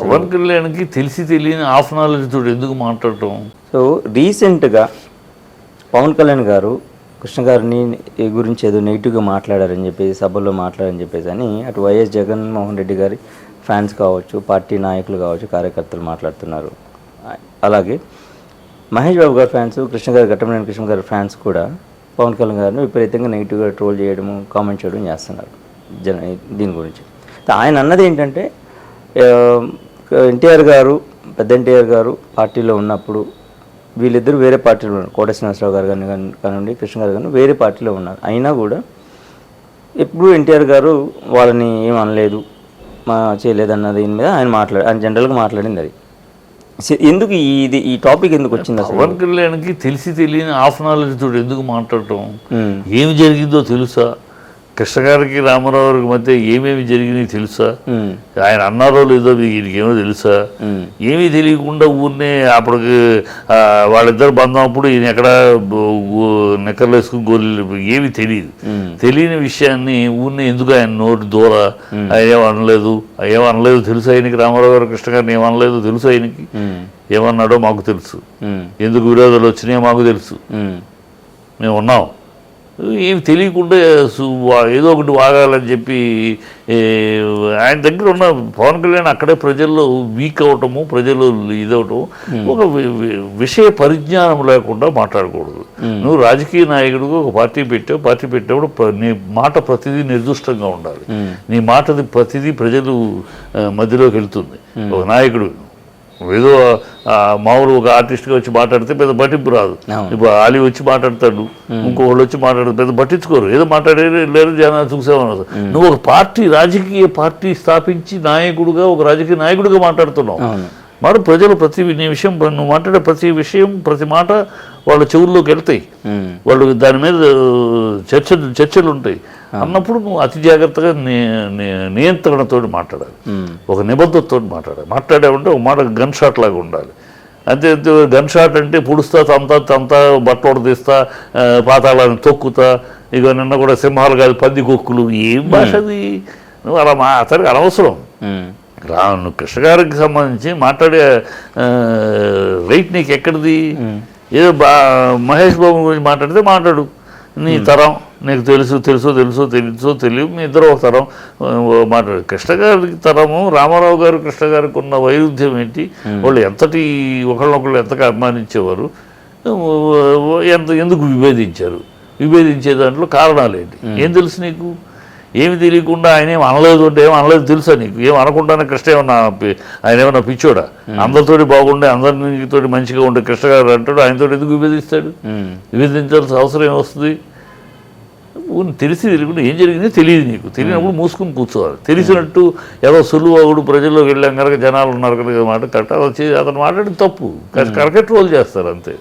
పవన్ కళ్యాణ్కి తెలిసి తెలియని హాఫ్ నాలెడ్జ్ తోటి ఎందుకు మాట్లాడటం? సో రీసెంట్గా పవన్ కళ్యాణ్ గారు కృష్ణ గారిని గురించి ఏదో నెగిటివ్గా మాట్లాడారని చెప్పేసి సభలో మాట్లాడారని చెప్పేసి అని అటు వైఎస్ జగన్మోహన్ రెడ్డి గారి ఫ్యాన్స్ కావచ్చు పార్టీ నాయకులు కావచ్చు కార్యకర్తలు మాట్లాడుతున్నారు. అలాగే మహేష్ బాబు గారి ఫ్యాన్స్ కృష్ణ గారి ఘట్టమనేని కృష్ణ గారి ఫ్యాన్స్ కూడా పవన్ కళ్యాణ్ గారిని విపరీతంగా నెగిటివ్గా ట్రోల్ చేయడము కామెంట్ చేయడం చేస్తున్నారు జన దీని గురించి. ఆయన అన్నది ఏంటంటే ఎన్టీఆర్ గారు పెద్ద ఎన్టీఆర్ గారు పార్టీలో ఉన్నప్పుడు వీళ్ళిద్దరు వేరే పార్టీలో ఉన్నారు. కోట శ్రీనివాసరావు గారు కానీ కానివ్వండి కృష్ణ గారు కానీ వేరే పార్టీలో ఉన్నారు. అయినా కూడా ఎప్పుడు ఎన్టీఆర్ గారు వాళ్ళని ఏం అనలేదు మా చేయలేదన్న దీని మీద ఆయన మాట్లాడు ఆయన జనరల్గా మాట్లాడింది అది. ఎందుకు ఈ- ఇది ఈ టాపిక్ ఎందుకు వచ్చింది పవన్ కళ్యాణ్కి తెలిసి తెలియని హాఫ్ నాలెడ్జ్ తోటి ఎందుకు మాట్లాడటం? ఏమి జరిగిందో తెలుసా? కృష్ణ గారికి రామారావు గారికి మధ్య ఏమేమి జరిగినాయి తెలుసా? ఆయన అన్నారో లేదో మీకు ఈయనకేమో తెలుసా? ఏమీ తెలియకుండా ఊరినే అప్పటికి వాళ్ళిద్దరు బంధం అప్పుడు ఈయన ఎక్కడ నెక్కర్లు వేసుకుని గోళ్ళు ఏమీ తెలియదు. తెలియని విషయాన్ని ఊరిని ఎందుకు ఆయన నోటి దూర? ఆయన అనలేదు? ఏం అనలేదు తెలుసు ఆయనకి? రామారావు గారు కృష్ణ గారిని ఏమనలేదు తెలుసు ఆయనకి? ఏమన్నాడో మాకు తెలుసు. ఎందుకు విరోధాలు వచ్చినాయో మాకు తెలుసు. మేము ఉన్నాం. ఏమి తెలియకుండా ఏదో ఒకటి వాగాలని చెప్పి ఆయన దగ్గర ఉన్న పవన్ కళ్యాణ్ అక్కడే ప్రజల్లో వీక్ అవటము ప్రజలు ఇదవటం ఒక విషయ పరిజ్ఞానం లేకుండా మాట్లాడకూడదు. నువ్వు రాజకీయ నాయకుడిగా ఒక పార్టీ పెట్టావు పార్టీ పెట్టినప్పుడు ప్ర- నీ మాట ప్రతిదీ నిర్దిష్టంగా ఉండాలి. నీ మాటది ప్రతిదీ ప్రజలు మధ్యలోకి వెళ్తుంది. ఒక నాయకుడు ఏదో మామూలు ఒక ఆర్టిస్ట్గా వచ్చి మాట్లాడితే పెద్ద పట్టింపు రాదు. ఇప్పుడు ఆలి వచ్చి మాట్లాడతాడు ఇంకోళ్ళు వచ్చి మాట్లాడతాడు పెద్ద పట్టించుకోరు ఏదో మాట్లాడేది లేదు జనాలు చూసేవాళ్ళు నువ్వు ఒక పార్టీ రాజకీయ పార్టీ స్థాపించి నాయకుడుగా ఒక రాజకీయ నాయకుడిగా మాట్లాడుతున్నావు. మరి ప్రజలు ప్రతి నీ విషయం నువ్వు మాట్లాడే ప్రతి విషయం ప్రతి మాట వాళ్ళ చెవుల్లోకి వెళ్తాయి. వాళ్ళు దాని మీద చర్చ చర్చలు ఉంటాయి. అన్నప్పుడు నువ్వు అతి జాగ్రత్తగా నియంత్రణతో మాట్లాడాలి. ఒక నిబద్ధతతో మాట్లాడాలి. మాట్లాడామంటే ఒక మాట గన్ షాట్ లాగా ఉండాలి. అంతే గన్ షాట్ అంటే పుడుస్తా తంతా తంతా బట్టలు తీస్తా పాతాళాన్ని తొక్కుతా ఇక నిన్న కూడా సింహాలు కాదు పంది కొక్కులు. ఏం భాష అది? నువ్వు అలా మా అతనికి అనవసరం. ఉమ్, రా నువ్వు కృష్ణ గారికి సంబంధించి మాట్లాడే రైట్ నీకు ఎక్కడిది ఏదో బా మహేష్ బాబు గురించి మాట్లాడితే మాట్లాడు. నీ తరం. నీకు తెలుసు తెలుసో తెలుసో తెలుసో తెలియదు. మీ ఇద్దరు ఒక తరం మాట్లాడు కృష్ణ గారికి తరము రామారావు గారు కృష్ణ గారికి ఉన్న వైరుధ్యం ఏంటి? వాళ్ళు ఎంతటి ఒకళ్ళొకళ్ళు ఎంతగా అభిమానించేవారు? ఎంత ఎందుకు విభేదించారు? విభేదించే దాంట్లో కారణాలు ఏంటి? ఏం తెలుసు నీకు? ఏమి తెలియకుండా ఆయన ఏం అనలేదు అంటే ఏం అనలేదు తెలుసా నీకు? ఏం అనకుండానే కృష్ణ ఏమన్నా ఆయన ఏమన్నా పిచ్చోడా? అందరితోటి బాగుండే అందరితోటి మంచిగా ఉండే కృష్ణ గారు అంటాడు ఆయనతో ఎందుకు విభేదిస్తాడు? విభేదించాల్సిన అవసరం ఏమొస్తుంది తెలిసి తెలియకుండా ఏం జరిగిందో తెలియదు నీకు. తెలియనప్పుడు మూసుకుని కూర్చోవాలి. తెలిసినట్టు ఏదో సులువగుడు ప్రజల్లోకి వెళ్ళాం కనుక జనాలు ఉన్నారు కనుక మాట కరెక్ట్. అలా అతను మాట్లాడి తప్పు. కరెక్ట్ రోల్ చేస్తారు అంతే.